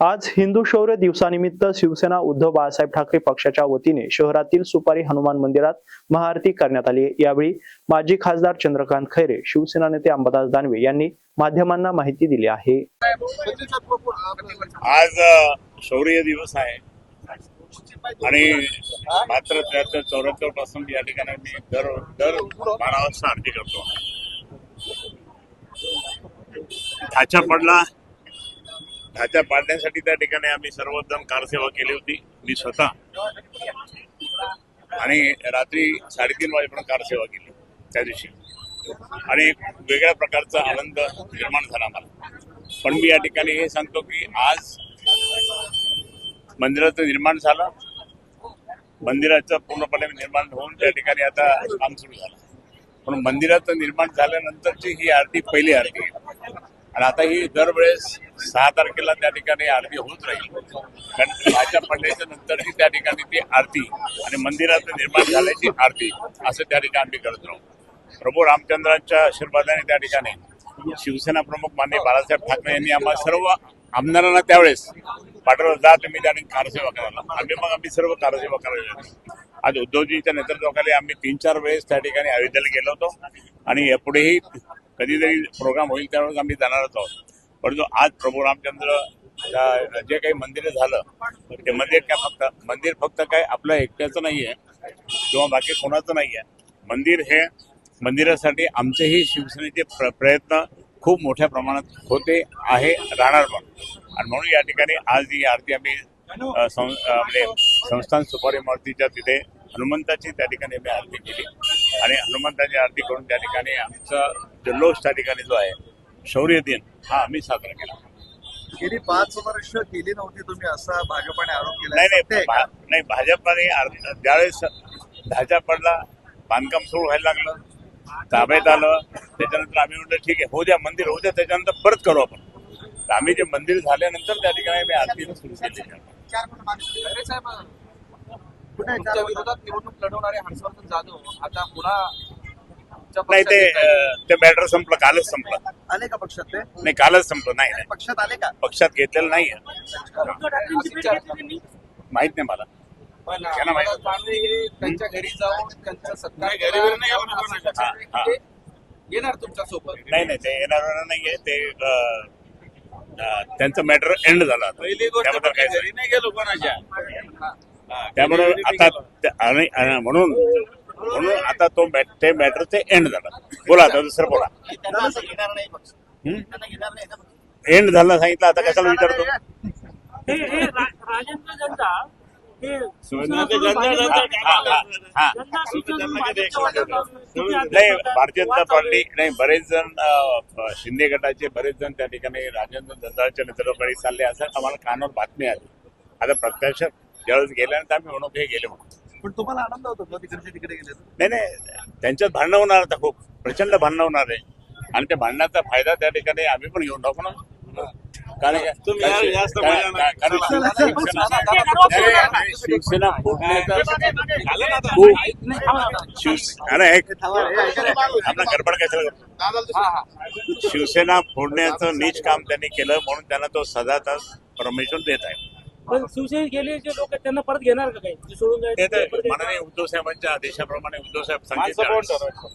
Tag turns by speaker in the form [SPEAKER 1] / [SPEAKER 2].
[SPEAKER 1] आज हिंदू शौर्य दिवसानिमित्त शिवसेना उद्धव बाळासाहेब ठाकरे पक्षाच्या वतीने शहरातील सुपारी हनुमान मंदिरात महाआरती करण्यात आली यावेळी माजी खासदार चंद्रकांत खैरे शिवसेना नेते अंबादास दानवे यांनी माध्यमांना माहिती दिली आहे.
[SPEAKER 2] आज शौर्य दिवस आहे. आणि मात्र त्र्याहत्तर चौऱ्याहत्तरपासून या ठिकाणी मी दर दर बारा वाजता आरती करतो. ढाचा पडला ढाचा पाडण्यासाठी त्या ठिकाणी आम्ही सर्वजण कारसेवा केली होती. मी स्वतः. आणि रात्री साडेतीन वाजेपर्यंत कारसेवा केली त्या दिवशी. आणि एक वेगळ्या प्रकारचा आनंद निर्माण झाला मला पण मी या ठिकाणी हे सांगतो की आज मंदिराचं निर्माण झालं. मंदिराचं पूर्णपणे निर्माण होऊन त्या ठिकाणी आता काम सुरू झालं. पण मंदिराचं निर्माण झाल्यानंतरची ही आरती पहिली आरती आहे. आणि आता ही दरवेळेस सहा तारखेला त्या ठिकाणी आरती होत राहील. कारण भाजप पडण्याच्या नंतरची त्या ठिकाणी ती आरती आणि मंदिराचं निर्माण झाल्याची आरती असं त्या ठिकाणी आम्ही करत राहू. प्रभू रामचंद्रांच्या आशीर्वादाने त्या ठिकाणी शिवसेना प्रमुख माननीय बाळासाहेब ठाकरे यांनी आम्हाला सर्व आमदारांना त्यावेळेस पाठवलं. जा तुम्ही त्याने कारसेवा करायला. आम्ही मग आम्ही सर्व कारसेवा करायला आज उद्धवजीच्या नेतृत्वाखाली आम्ही तीन चार वेळेस त्या ठिकाणी अयोध्येला गेलो होतो. आणि यापुढेही कधीतरी प्रोग्राम होईल त्यावेळेस आम्ही जाणारच आहोत. परंतु आज प्रभू रामचंद्र जे काही मंदिर झालं ते मंदिर काय फक्त मंदिर फक्त काय आपलं एकट्याचं नाही आहे किंवा बाकी कोणाचं नाही आहे मंदिर हे मंदिरासाठी आमचेही शिवसेनेचे प्र- प्रयत्न खूप मोठ्या प्रमाणात होते आहे राहणार पण. आणि म्हणून या ठिकाणी आज ही आरती आम्ही सं- म्हणजे संस्थान सुपारी मूर्तीच्या तिथे हनुमंताची त्या ठिकाणी आम्ही आरती केली. आणि हनुमंताची आरती करून त्या ठिकाणी आमचा जल्लोष त्या ठिकाणी जो आहे शौर्य दिन हा आम्ही साजरा केला
[SPEAKER 3] गेली पाच वर्ष केली नव्हती तुम्ही असा भाजपाने आरोप केला
[SPEAKER 2] नाही नाही
[SPEAKER 3] आहे का?
[SPEAKER 2] भा- नाही भाजपाने आर- ज्यावेळेस ढाचा पडला बांधकाम सुरू व्हायला लागलं ताब्यात आलं त्याच्यानंतर आम्ही म्हटलं ठीक आहे होऊ द्या मंदिर होऊ द्या त्याच्यानंतर परत करू आपण तर आम्ही जे मंदिर झाल्यानंतर त्या ठिकाणी आम्ही आरती सुरू केली
[SPEAKER 4] खैरे साहेब
[SPEAKER 3] कुठे आहे?
[SPEAKER 4] तुमच्या विरोधात निवडणूक लढवणारे हर्षवर्धन जाधव आता पुन्हा तुमच्या
[SPEAKER 2] नाही ते
[SPEAKER 4] पक्षात येत आहेत.
[SPEAKER 2] अं, ते मॅटर संपलं कालच संपलं
[SPEAKER 3] आले का पक्षात ते?
[SPEAKER 2] नाही कालच संपलं. नाही नाही.
[SPEAKER 3] पक्षात आले का?
[SPEAKER 2] पक्षात घेतलेलं
[SPEAKER 4] आहे.
[SPEAKER 2] माहीत नाही मला.
[SPEAKER 4] पण
[SPEAKER 2] त्यांना माहीत
[SPEAKER 4] अंबादास दानवे हे त्यांच्या घरी जाऊन त्यांचा सत्कार
[SPEAKER 2] नाही, घरी नाही
[SPEAKER 4] करा,
[SPEAKER 2] हा,
[SPEAKER 4] ते येणार तुमच्यासोबत.
[SPEAKER 2] नाही नाही ते येणार नाहीये. ते अं, अं, त्यांचं मॅटर एंड झालं आता. त्याबद्दल काय
[SPEAKER 4] घरी नाही गेलो कोणाच्या.
[SPEAKER 2] त्यामुळे आता ते- आणि आणि म्हणून म्हणून आता तो ते मॅटर ते एंड झालं. बोला आता दुसरं बोला. एंड झालं सांगितलं आता कशाला विचारतो?
[SPEAKER 5] हे हे हे
[SPEAKER 2] हा, हा, हा. नाही भारतीय जनता पार्टी नाही बरेच जण शिंदे गटाचे बरेच जण त्या ठिकाणी राजेंद्र दंडाच्या नेतृत्वाखाली चालले. असं आम्हाला कानावर बातमी आली. आता प्रत्यक्षात ज्यावेळेस गेल्यानंतर आम्ही म्हणू की हे गेले. म्हणून
[SPEAKER 3] पण तुम्हाला आनंद होतो का तिकडचे तिकडे गेले?
[SPEAKER 2] नाही नाही. त्यांच्यात भांडणं होणार आता खूप. प्रचंड भांडणं होणार आहे. आणि त्या भांडणाचा फायदा त्या ठिकाणी आम्ही पण घेऊन टाकू ना. कारण शिवसेना- शिवसेना फोडण्याचा गडबड शिवसेना नीच काम त्यांनी केलं म्हणून त्यांना तो सदाचा परमिशन देत आहे.
[SPEAKER 5] पण शिवसेनेत गेले जे लोक आहेत, त्यांना परत घेणार का काही? जे सोडून
[SPEAKER 2] ते
[SPEAKER 5] जायचं ते परत
[SPEAKER 2] माननीय उद्धव साहेबांच्या आदेशाप्रमाणे उद्धव साहेब सांगितलं?